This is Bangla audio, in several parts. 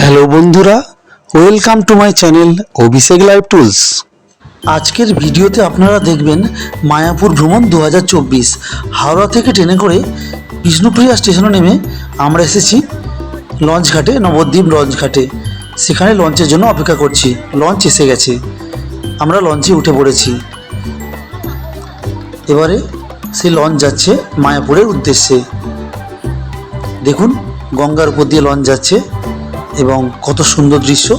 হ্যালো বন্ধুরা, welcome to my channel Abhishek live tools. আজকের ভিডিওতে আপনারা দেখবেন মায়াপুর ভ্রমণ দু হাজার চব্বিশ। হাওড়া থেকে ট্রেনে করে বিষ্ণুপ্রিয়া স্টেশনে নেমে আমরা এসেছি লঞ্চ ঘাটে নবদ্বীপ লঞ্চ ঘাটে সেখানে লঞ্চের জন্য অপেক্ষা করছি। লঞ্চ এসে গেছে। আমরা লঞ্চে উঠে পড়েছি। এবারে সেই লঞ্চ যাচ্ছে মায়াপুরের উদ্দেশ্যে। দেখুন, গঙ্গার উপর দিয়ে লঞ্চ যাচ্ছে। এবং কত সুন্দর দৃশ্য।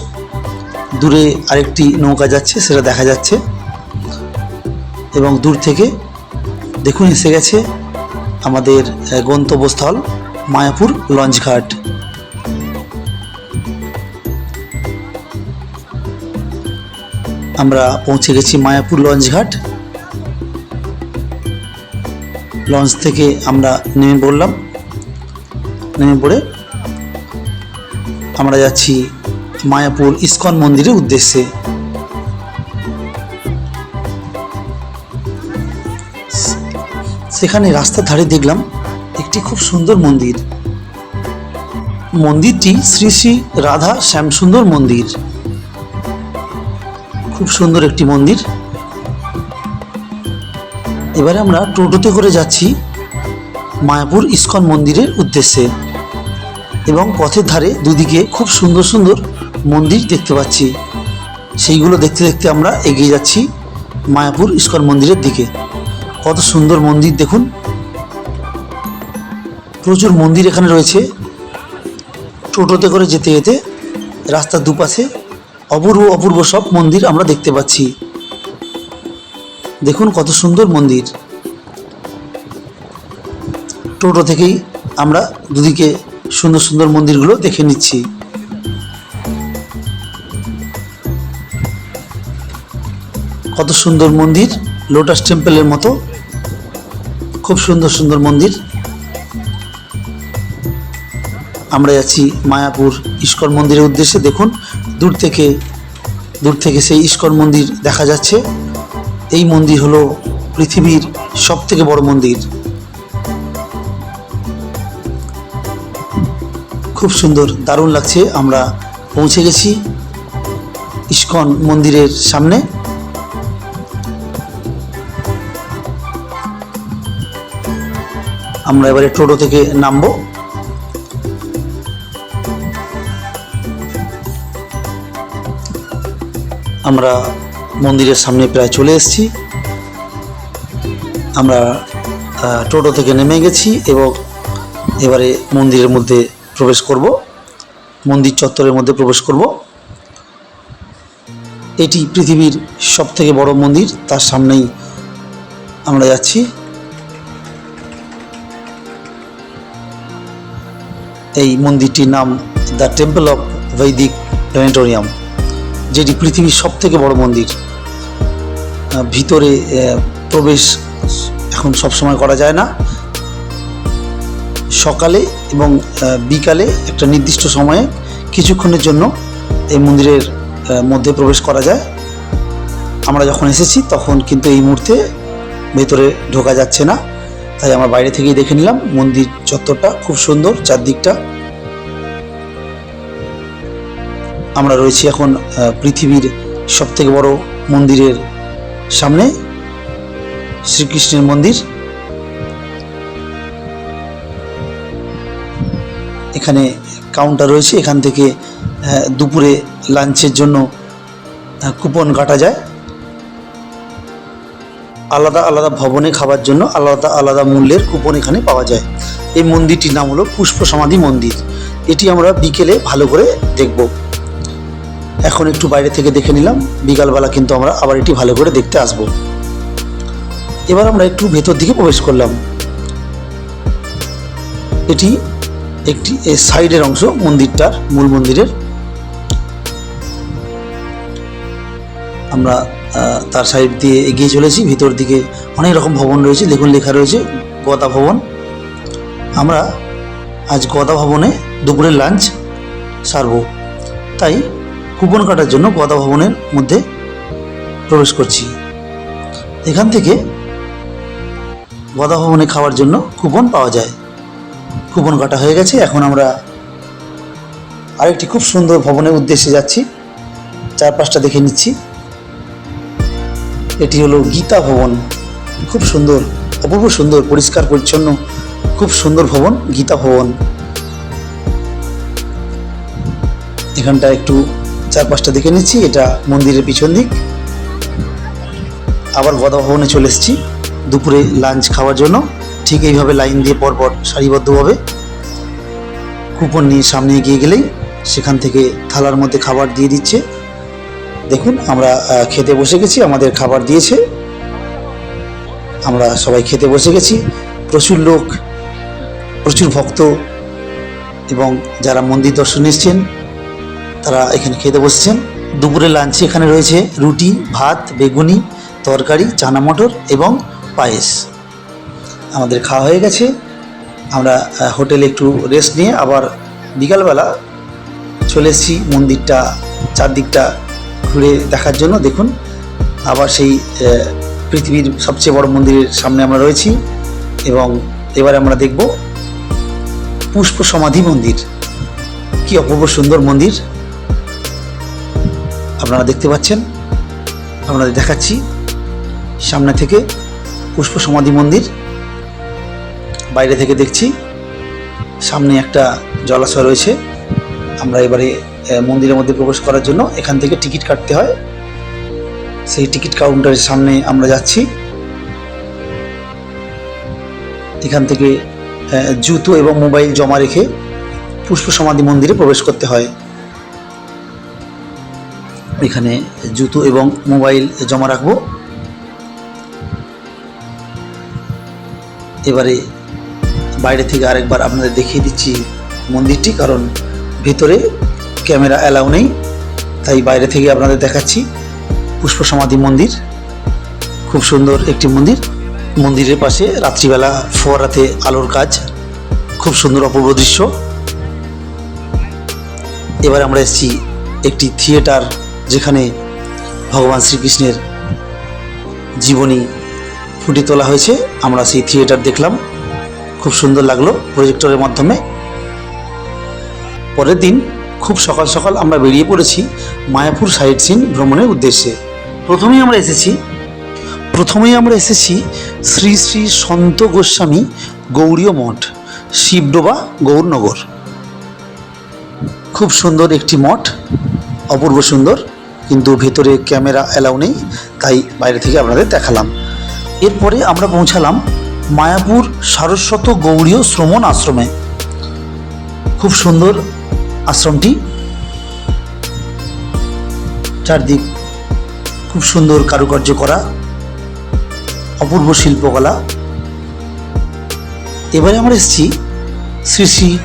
দূরে আরেকটি নৌকা যাচ্ছে, সেটা দেখা যাচ্ছে। এবং দূর থেকে দেখুন, এসে গেছে আমাদের গন্তব্যস্থল মায়াপুর লঞ্চঘাট আমরা পৌঁছে গেছি মায়াপুর লঞ্চ ঘাট। লঞ্চ থেকে আমরা নেমে পড়লাম। নেমে পড়ে আমরা যাচ্ছি মায়াপুর ইস্কন মন্দিরের উদ্দেশ্যে। সেখানে রাস্তার ধারে দেখলাম একটি খুব সুন্দর মন্দির। মন্দিরটি শ্রী শ্রী রাধা শ্যামসুন্দর মন্দির। খুব সুন্দর একটি মন্দির। এবারে আমরা টোটোতে করে যাচ্ছি মায়াপুর ইস্কন মন্দিরের উদ্দেশ্যে। এবং পথের ধারে দুদিকে খুব সুন্দর সুন্দর মন্দির দেখতে পাচ্ছি। সেইগুলো দেখতে দেখতে আমরা এগিয়ে যাচ্ছি মায়াপুর ইস্কন মন্দিরের দিকে। কত সুন্দর মন্দির দেখুন। প্রচুর মন্দির এখানে রয়েছে। টোটোতে করে যেতে যেতে রাস্তার দুপাশে অপূর্ব অপূর্ব সব মন্দির আমরা দেখতে পাচ্ছি। দেখুন কত সুন্দর মন্দির। টোটো থেকেই আমরা দুদিকে সুন্দর সুন্দর মন্দিরগুলো দেখে নিচ্ছি। কত সুন্দর মন্দির লোটাস টেম্পলের মতো। খুব সুন্দর সুন্দর মন্দির। আমরা যাচ্ছি মায়াপুর ইস্কন মন্দিরের উদ্দেশ্যে। দেখুন, দূর থেকে দূর থেকে সেই ইস্কন মন্দির দেখা যাচ্ছে। এই মন্দির হলো পৃথিবীর সব থেকে বড় মন্দির। খুব সুন্দর, দারুণ লাগছে। আমরা পৌঁছে গেছি ইস্কন মন্দিরের সামনে। আমরা এবারে টোটো থেকে নামবো। আমরা মন্দিরের সামনে প্রায় চলে এসেছি। আমরা টোটো থেকে নেমে গেছি এবং এবারে মন্দিরের মধ্যে প্রবেশ করব, মন্দির চত্বরের মধ্যে প্রবেশ করব। এটি পৃথিবীর সব থেকে বড় মন্দির, তার সামনেই আমরা যাচ্ছি। এই মন্দিরটির নাম the temple of Vedic planetarium, যেটি পৃথিবীর সব থেকে বড় মন্দির। ভিতরে প্রবেশ এখন সব সময় করা যায় না। সকালে এবং বিকালে একটা নির্দিষ্ট সময়ে কিছুক্ষণের জন্য এই মন্দিরের মধ্যে প্রবেশ করা যায়। আমরা যখন এসেছি তখন কিন্তু এই মুহূর্তে ভেতরে ঢোকা যাচ্ছে না। তাই আমরা বাইরে থেকেই দেখে নিলাম মন্দির চত্বরটা খুব সুন্দর চারদিকটা। আমরা রয়েছি এখন পৃথিবীর সব থেকে বড় মন্দিরের সামনে, শ্রীকৃষ্ণের মন্দির। এখানে কাউন্টার রয়েছে। এখান থেকে দুপুরে লাঞ্চের জন্য কুপন কাটা যায়। আলাদা আলাদা ভবনে খাবার জন্য আলাদা আলাদা মূল্যের কুপন এখানে পাওয়া যায়। এই মন্দিরটির নাম হলো পুষ্প সমাধি মন্দির। এটি আমরা বিকেলে ভালো করে দেখব। এখন একটু বাইরে থেকে দেখে নিলাম। বিকালবেলা কিন্তু আমরা আবার এটি ভালো করে দেখতে আসব। এবার আমরা একটু ভেতর দিকে প্রবেশ করলাম। এটি একটি এ সাইডের অংশ মন্দিরটার মূল মন্দিরের। আমরা তার সাইড দিয়ে এগিয়ে চলেছি, ভিতর দিকে অনেক রকম ভবন রয়েছে দেখুন লেখা রয়েছে গদা ভবন। আমরা আজ গদা ভবনে দুপুরের লাঞ্চ সারবো। তাই কুপন কাটার জন্য গদা ভবনের মধ্যে প্রবেশ করছি। এখান থেকে গদা ভবনে খাওয়ার জন্য কুপন পাওয়া যায়। কুপন কাটা হয়ে গেছে, এখন আমরা আরেকটি খুব সুন্দর ভবনের উদ্দেশ্যে যাচ্ছি। চারপাশটা দেখে নিচ্ছি। এটি হলো গীতা ভবন। খুব সুন্দর, অপূর্ব সুন্দর, পরিষ্কার, পরিচ্ছন্ন, খুব সুন্দর ভবন, গীতা ভবন। এখানটা একটু চারপাশটা দেখে নিচ্ছি, এটা মন্দিরের পিছন দিক। আবার গদা ভবনে চলে এসেছি, দুপুরে লাঞ্চ খাওয়ার জন্য। ঠিক এইভাবে লাইন দিয়ে পরপর সারিবদ্ধভাবে কুপন নিয়ে সামনে এগিয়ে গেলেই সেখান থেকে থালার মধ্যে খাবার দিয়ে দিচ্ছে। দেখুন, আমরা খেতে বসে গেছি, আমাদের খাবার দিয়েছে। আমরা সবাই খেতে বসে গেছি। প্রচুর লোক, প্রচুর ভক্ত এবং যারা মন্দির দর্শন এসছেন, তারা এখানে খেতে বসছেন। দুপুরে লাঞ্চে এখানে রয়েছে রুটি, ভাত, বেগুনি, তরকারি চানা মটর এবং পায়েস। আমাদের খাওয়া হয়ে গেছে। আমরা হোটেলে একটু রেস্ট নিয়ে আবার বিকালবেলা চলে এসেছি মন্দিরটা চারদিকটা ঘুরে দেখার জন্য। দেখুন, আবার সেই পৃথিবীর সবচেয়ে বড় মন্দিরের সামনে আমরা রয়েছি এবং এবারে আমরা দেখব পুষ্প সমাধি মন্দির। কি অপূর্ব সুন্দর মন্দির। আপনারা দেখতে পাচ্ছেন আপনাদের দেখাচ্ছি সামনে থেকে পুষ্প সমাধি মন্দির। বাইরে থেকে দেখছি। সামনে একটা জলাশয় রয়েছে। আমরা এবারে মন্দিরের মধ্যে প্রবেশ করার জন্য এখান থেকে টিকিট কাটতে হয়। সেই টিকিট কাউন্টারের সামনে আমরা যাচ্ছি। এখান থেকে জুতো এবং মোবাইল জমা রেখে পুষ্প সমাধি মন্দিরে প্রবেশ করতে হয়। এখানে জুতো এবং মোবাইল জমা রাখব। এবারে বাইরে থেকে আরেকবার আপনাদের দেখিয়ে দিচ্ছি মন্দিরটি, কারণ ভেতরে ক্যামেরা অ্যালাউ নেই। তাই বাইরে থেকে আপনাদের দেখাচ্ছি পুষ্প সমাধি মন্দির। খুব সুন্দর একটি মন্দির। মন্দিরের পাশে রাত্রিবেলা ফোয়ারাতে আলোর কাজ। খুব সুন্দর অপূর্ব দৃশ্য। এবার আমরা এসেছি একটি থিয়েটার, যেখানে ভগবান শ্রীকৃষ্ণের জীবনী ফুটিয়ে তোলা হয়েছে। আমরা সেই থিয়েটার দেখলাম। খুব সুন্দর লাগল প্রজেক্টরের মাধ্যমে। পরের দিন খুব সকাল সকাল আমরা বেরিয়ে পড়েছি মায়াপুর সাইট সিন ভ্রমণের উদ্দেশ্যে। প্রথমেই আমরা এসেছি, প্রথমেই আমরা এসেছি শ্রী শ্রী সন্ত গোস্বামী গৌরীয় মঠ, শিবডোবা গৌরনগর। খুব সুন্দর একটি মঠ, অপূর্ব সুন্দর, কিন্তু ভেতরে ক্যামেরা অ্যালাউ নেই, তাই বাইরে থেকে আপনাদের দেখালাম। এরপরে আমরা পৌঁছালাম মায়াপুর সারস্বত গৌড়ীয় শ্রমণ আশ্রমে। খুব সুন্দর আশ্রমটি। চারদিক খুব সুন্দর কারুকার্য করা, অপূর্ব শিল্পকলা। এবারে আমরা এসেছি শ্রী শ্রী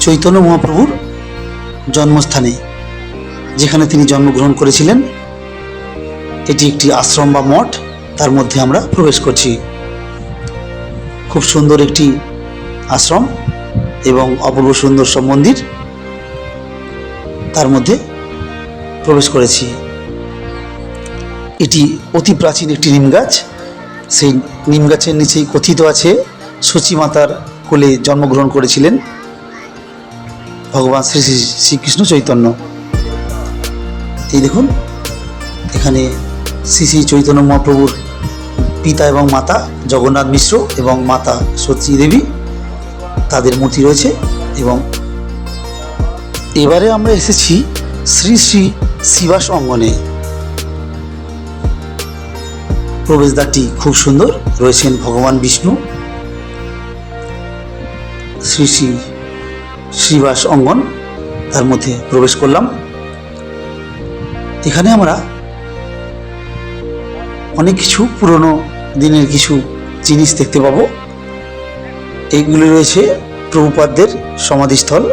চৈতন্য মহাপ্রভুর জন্মস্থানে, যেখানে তিনি জন্মগ্রহণ করেছিলেন। এটি একটি আশ্রম বা মঠ, তার মধ্যে আমরা প্রবেশ করছি। খুব সুন্দর একটি আশ্রম এবং অপূর্ব সুন্দর সব মন্দির তার মধ্যে প্রবেশ করেছি। এটি অতি প্রাচীন একটি নিম গাছ। সেই নিম গাছের নিচেই কথিত আছে মাতার কোলে জন্মগ্রহণ করেছিলেন ভগবান শ্রী শ্রী শ্রীকৃষ্ণ চৈতন্য। এই দেখুন, এখানে শ্রী শ্রী চৈতন্য মহাপ্রভুর পিতা এবং মাতা জগন্নাথ মিশ্র এবং মাতা সত্যি দেবী তাদের মূর্তি রয়েছে এবং এবারে আমরা এসেছি শ্রী শ্রী শিবাস অঙ্গনে। প্রবেশদ্বারটি খুব সুন্দর, রয়েছেন ভগবান বিষ্ণু। শ্রী শ্রী শ্রীবাস অঙ্গন, তার মধ্যে প্রবেশ করলাম। এখানে আমরা অনেক কিছু পুরনো দিনের কিছু জিনিস দেখতে পাবো। এইগুলি রয়েছে প্রভুপাদদের সমাধিস্থল।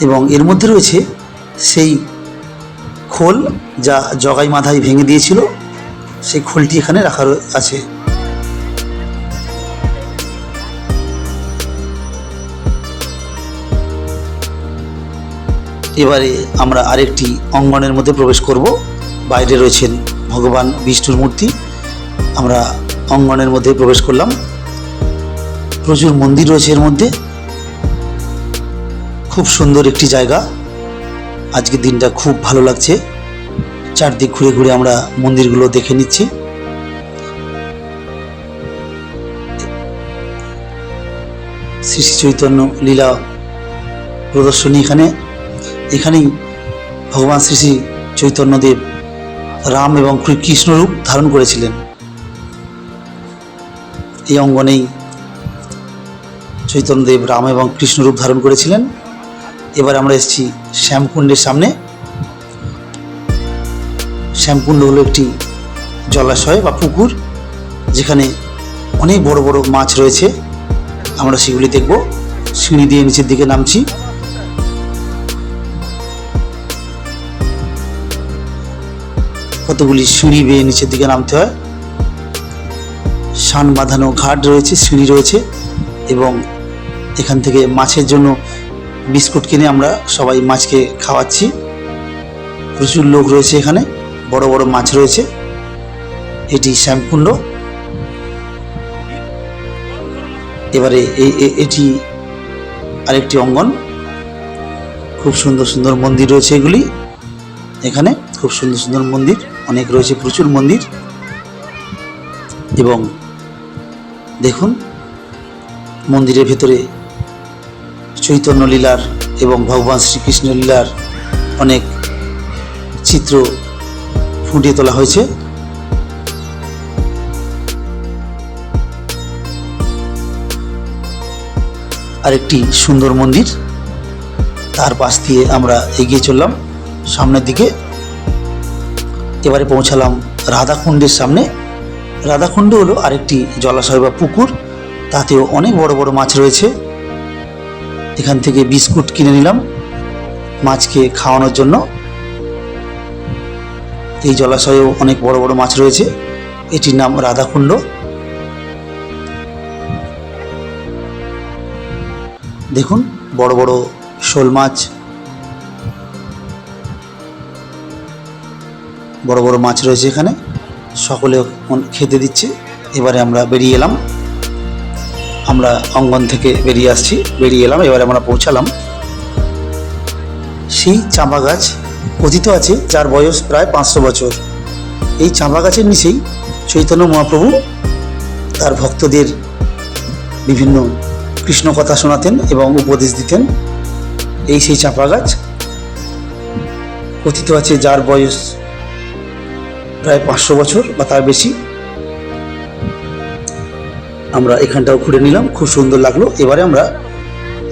এবং এর মধ্যে রয়েছে সেই খোল যা জগাই মাথায় ভেঙে দিয়েছিল। সেই খোলটি এখানে রাখা আছে। এবারে আমরা আরেকটি অঙ্গনের মধ্যে প্রবেশ করব। বাইরে রয়েছেন ভগবান বিষ্ণুর মূর্তি। আমরা অঙ্গনের মধ্যে প্রবেশ করলাম। প্রচুর মন্দির রয়েছে এর মধ্যে। খুব সুন্দর একটি জায়গা। আজকের দিনটা খুব ভালো লাগছে। চারদিক ঘুরে ঘুরে আমরা মন্দিরগুলো দেখে নিচ্ছি। শ্রী শ্রী চৈতন্য লীলা প্রদর্শনী এখানে। এখানেই ভগবান শ্রী শ্রী চৈতন্যদেব রাম এবং কৃষ্ণরূপ ধারণ করেছিলেন। এই অঙ্গনেই চৈতন্যদেব রাম এবং কৃষ্ণরূপ ধারণ করেছিলেন। এবার আমরা এসেছি শ্যামকুণ্ডের সামনে। শ্যামকুণ্ড হলো একটি জলাশয় বা পুকুর, যেখানে অনেক বড় বড় মাছ রয়েছে। আমরা সেগুলি দেখব। সিঁড়ি দিয়ে নিচের দিকে নামছি। কতগুলি সিঁড়ি বেয়ে নিচের দিকে নামতে হয়? শান বাঁধানো ঘাট রয়েছে, সিঁড়ি রয়েছে এবং এখান থেকে মাছের জন্য বিস্কুট কিনে আমরা সবাই মাছকে খাওয়াচ্ছি। প্রচুর লোক রয়েছে এখানে, বড় বড় মাছ রয়েছে। এটি শ্যামকুণ্ড। এবারে এটি আরেকটি অঙ্গন। খুব সুন্দর সুন্দর মন্দির রয়েছে এগুলি। এখানে খুব সুন্দর সুন্দর মন্দির। অনেক রয়েছে প্রচুর মন্দির। এবং দেখুন, মন্দিরের ভেতরে চৈতন্য লীলার এবং ভগবান শ্রীকৃষ্ণ লীলার অনেক চিত্র ফুটিয়ে তোলা হয়েছে। আরেকটি সুন্দর মন্দির, তার পাশ দিয়ে আমরা এগিয়ে চললাম। সামনের দিকে এবারে পৌঁছালাম রাধাকুণ্ডের সামনে। রাধাকুণ্ড হলো আরেকটি জলাশয় বা পুকুর, তাতেও অনেক বড় বড় মাছ রয়েছে। এখান থেকে বিস্কুট কিনে নিলাম, মাছকে খাওয়ানোর জন্য। এই জলাশয়েও অনেক বড় বড় মাছ রয়েছে, এটির নাম রাধাকুণ্ড। দেখুন, বড় বড় শোল মাছ বড় বড় মাছ রয়েছে এখানে। সকলে খেতে দিচ্ছে। এবারে আমরা বেরিয়ে এলাম। আমরা অঙ্গন থেকে বেরিয়ে আসছি। বেরিয়ে এলাম, এবারে আমরা পৌঁছালাম। সেই চাঁপা গাছ কথিত আছে, যার বয়স প্রায় পাঁচশো বছর। এই চাঁপা গাছের নিচেই চৈতন্য মহাপ্রভু তার ভক্তদের বিভিন্ন কৃষ্ণ কথা শোনাতেন এবং উপদেশ দিতেন। এই সেই চাঁপা গাছ কথিত আছে, যার বয়স প্রায় পাঁচশো বছর বা তার বেশি। আমরা এখানটাও ঘুরে নিলাম, খুব সুন্দর লাগল। এবারে আমরা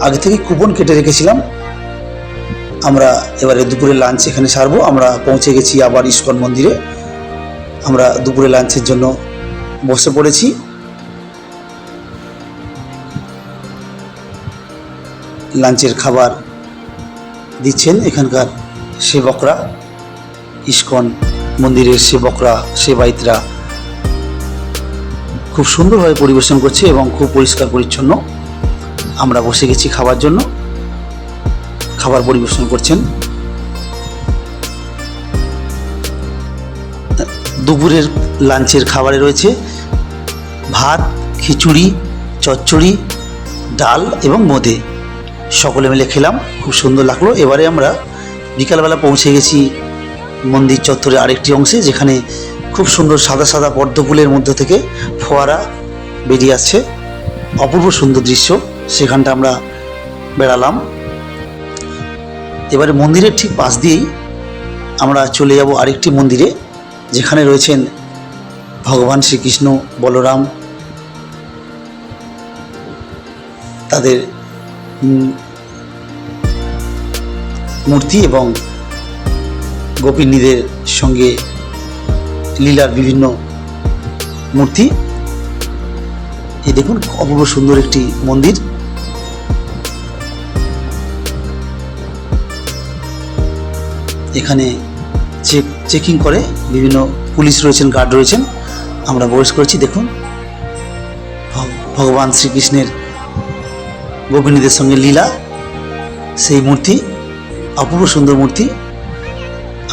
আগে থেকে কুপন কেটে রেখেছিলাম। আমরা এবারে দুপুরে লাঞ্চ এখানে সারবো। আমরা পৌঁছে গেছি আবার ইস্কন মন্দিরে। আমরা দুপুরে লাঞ্চের জন্য বসে পড়েছি। লাঞ্চের খাবার দিচ্ছেন এখানকার সেবকরা, ইস্কন মন্দিরের সেবকরা, সেবায়িতরা খুব সুন্দরভাবে পরিবেশন করছে এবং খুব পরিষ্কার পরিচ্ছন্ন। আমরা বসে গেছি খাবার জন্য। খাবার পরিবেশন করছেন। দুপুরের লাঞ্চের খাবারে রয়েছে ভাত, খিচুড়ি, চচ্চড়ি, ডাল এবং মোদে। সকলে মিলে খেলাম, খুব সুন্দর লাগল। এবারে আমরা বিকালবেলা পৌঁছে গেছি মন্দির চত্বরের আরেকটি অংশে, যেখানে খুব সুন্দর সাদা সাদা পদ্ম ফুলের মধ্যে থেকে ফোয়ারা বেরিয়ে আসছে। অপূর্ব সুন্দর দৃশ্য, সেখানটা আমরা বেড়ালাম। এবারে মন্দিরের ঠিক পাশ দিয়েই আমরা চলে যাব আরেকটি মন্দিরে, যেখানে রয়েছেন ভগবান শ্রীকৃষ্ণ, বলরাম, তাদের মূর্তি এবং গোপিনীদের সঙ্গে লীলার বিভিন্ন মূর্তি। এই দেখুন অপূর্ব সুন্দর একটি মন্দির। এখানে চেক চেকিং করে বিভিন্ন পুলিশ রয়েছেন গার্ড রয়েছেন। আমরা প্রবেশ করেছি, দেখুন। ভগবান শ্রীকৃষ্ণের গোপিনীদের সঙ্গে লীলা, সেই মূর্তি, অপূর্ব সুন্দর মূর্তি।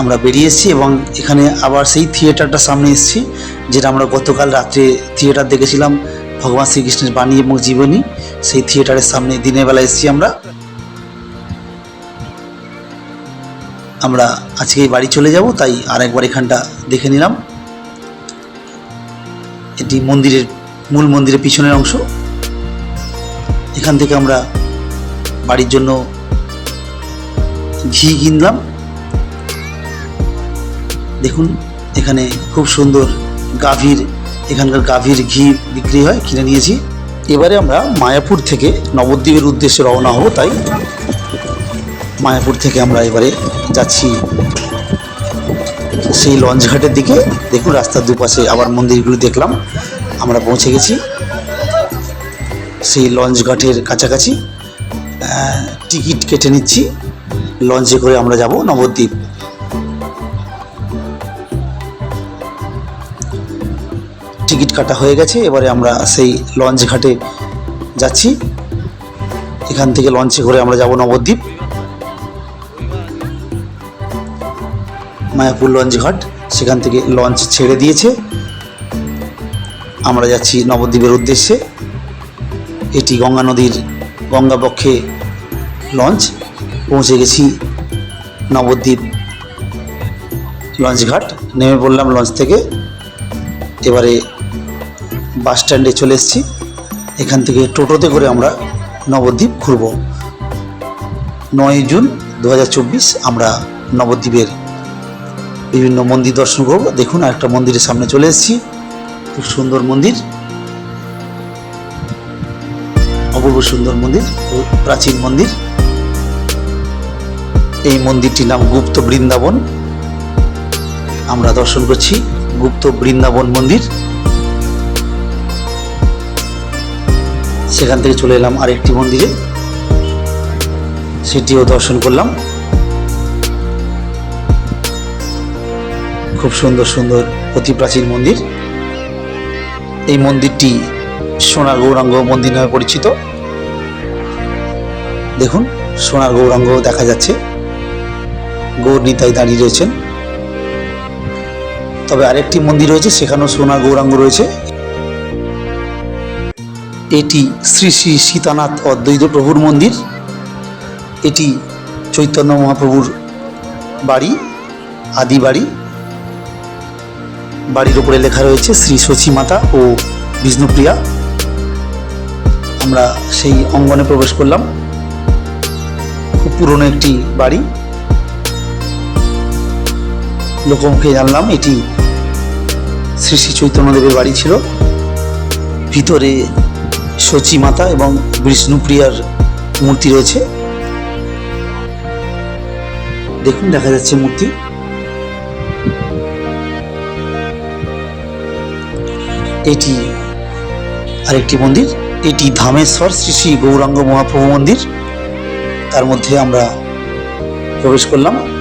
আমরা বেরিয়ে এসেছি এবং এখানে আবার সেই থিয়েটারটার সামনে এসেছি, যেটা আমরা গতকাল রাত্রে থিয়েটার দেখেছিলাম, ভগবান শ্রীকৃষ্ণের বাণী এবং জীবনী। সেই থিয়েটারের সামনে দিনের বেলা এসেছি আমরা। আমরা আজকে বাড়ি চলে যাব, তাই আরেকবার এখানটা দেখে নিলাম। এটি মন্দিরের, মূল মন্দিরের পিছনের অংশ। এখান থেকে আমরা বাড়ির জন্য ঘি কিনলাম। দেখুন, এখানে খুব সুন্দর গাভীর, এখানকার গাভীর ঘি বিক্রি হয়, কিনে নিয়েছি। এবারে আমরা মায়াপুর থেকে নবদ্বীপের উদ্দেশ্যে রওনা হব, তাই মায়াপুর থেকে আমরা এবারে যাচ্ছি। সেই লঞ্চ ঘাটের দিকে, দেখুন রাস্তার দুপাশে আবার মন্দিরগুলো দেখলাম, আমরা পৌঁছে গেছি। সেই লঞ্চ ঘাটের কাছাকাছি টিকিট কেটে নিচ্ছি, লঞ্চে করে আমরা যাব নবদ্বীপ। টিকিট কাটা হয়ে গেছে, এবারে আমরা সেই লঞ্চ ঘাটে যাচ্ছি। এখান থেকে লঞ্চে করে আমরা যাব নবদ্বীপ। মায়াপুর লঞ্চ ঘাট, সেখান থেকে লঞ্চ ছেড়ে দিয়েছে। আমরা যাচ্ছি নবদ্বীপের উদ্দেশ্যে। এটি গঙ্গা নদীর গঙ্গা পক্ষে লঞ্চ। পৌঁছে গেছি নবদ্বীপ লঞ্চ ঘাট। নেমে পড়লাম লঞ্চ থেকে। এবারে বাস স্ট্যান্ডে চলে এসেছি। এখান থেকে টোটোতে করে আমরা নবদ্বীপ ঘুরব। নয় জুন দু হাজার চব্বিশ আমরা নবদ্বীপের বিভিন্ন মন্দির দর্শন করব। দেখুন একটা মন্দিরের সামনে চলে এসেছি। খুব সুন্দর মন্দির। অপূর্ব সুন্দর মন্দির প্রাচীন মন্দির। এই মন্দিরটির নাম গুপ্ত বৃন্দাবন। আমরা দর্শন করছি গুপ্ত বৃন্দাবন মন্দির। সেখান থেকে চলে এলাম আরেকটি মন্দিরে। সেটিও দর্শন করলাম। খুব সুন্দর সুন্দর, অতি প্রাচীন মন্দির। এই মন্দিরটি সোনার গৌরাঙ্গ মন্দির নামে পরিচিত। দেখুন সোনার গৌরাঙ্গ দেখা যাচ্ছে। গৌর নিতাই দাঁড়িয়ে রয়েছেন। তবে আরেকটি মন্দির রয়েছে, সেখানেও সোনার গৌরাঙ্গ রয়েছে। এটি শ্রী শ্রী সীতানাথ অদ্বৈত প্রভুর মন্দির। এটি চৈতন্য মহাপ্রভুর বাড়ি, আদি বাড়ি। বাড়ির উপরে লেখা রয়েছে শ্রী শচী মাতা ও বিষ্ণুপ্রিয়া। আমরা সেই অঙ্গনে প্রবেশ করলাম। খুব পুরনো একটি বাড়ি। লোকমুখে জানলাম এটি শ্রী শ্রী চৈতন্যদেবের বাড়ি ছিল। ভিতরে শচী মাতা এবং বিষ্ণুপ্রিয়ার মূর্তি রয়েছে। দেখুন, দেখা যাচ্ছে মূর্তি। এটি আরেকটি মন্দির। এটি ধামেশ্বর শ্রী শ্রী গৌরাঙ্গ মহাপ্রভু মন্দির। তার মধ্যে আমরা প্রবেশ করলাম।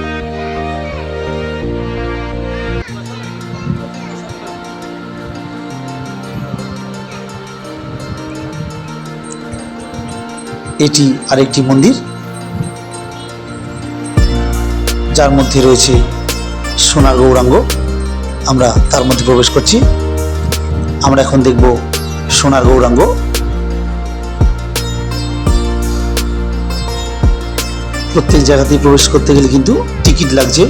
এটি আরেকটি মন্দির। যার মধ্যে রয়েছে সোনার গৌরাঙ্গ। আমরা তার মধ্যে প্রবেশ করছি। আমরা এখন দেখব সোনার গৌরাঙ্গ। প্রত্যেক জায়গাতেই প্রবেশ করতে গেলে কিন্তু টিকিট লাগছে।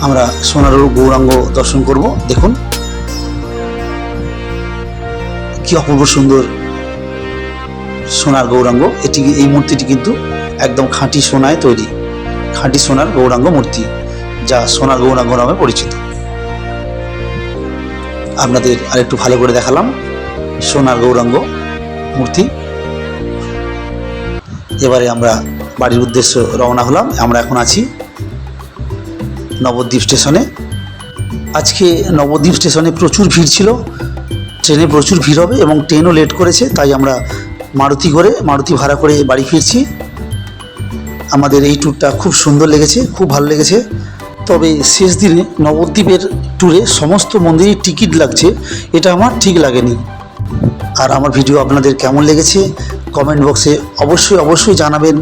আমরা সোনার গৌরাঙ্গ দর্শন করব। দেখুন। কি অপূর্ব সুন্দর সোনার গৌরাঙ্গ। এটি এই মূর্তিটি কিন্তু একদম খাঁটি সোনায় তৈরি। খাঁটি সোনার গৌরাঙ্গ মূর্তি, যা সোনার গৌরাঙ্গ নামে পরিচিত। আপনাদের আরেকটু ভালো করে দেখালাম সোনার গৌরাঙ্গ মূর্তি। এবারে আমরা বাড়ির উদ্দেশ্য রওনা হলাম। আমরা এখন আছি নবদ্বীপ স্টেশনে। আজকে নবদ্বীপ স্টেশনে প্রচুর ভিড় ছিল। ট্রেনে প্রচুর ভিড় হবে এবং ট্রেনও লেট করেছে, তাই আমরা মারুতি করে, মারুতি ভাড়া করে বাড়ি ফিরছি। আমাদের এই ট্যুরটা খুব সুন্দর লেগেছে, খুব ভালো লেগেছে। তবে শেষ দিনে নবদ্বীপের ট্যুরে সমস্ত মন্দিরের টিকিট লাগছে, এটা আমার ঠিক লাগেনি। আর আমার ভিডিও আপনাদের কেমন লেগেছে কমেন্ট বক্সে অবশ্যই অবশ্যই জানাবেন।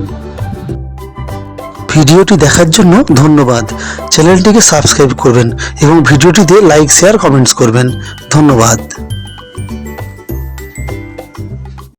ভিডিওটি দেখার জন্য ধন্যবাদ। চ্যানেলটিকে সাবস্ক্রাইব করবেন এবং ভিডিওটিতে লাইক শেয়ার কমেন্টস করবেন। ধন্যবাদ।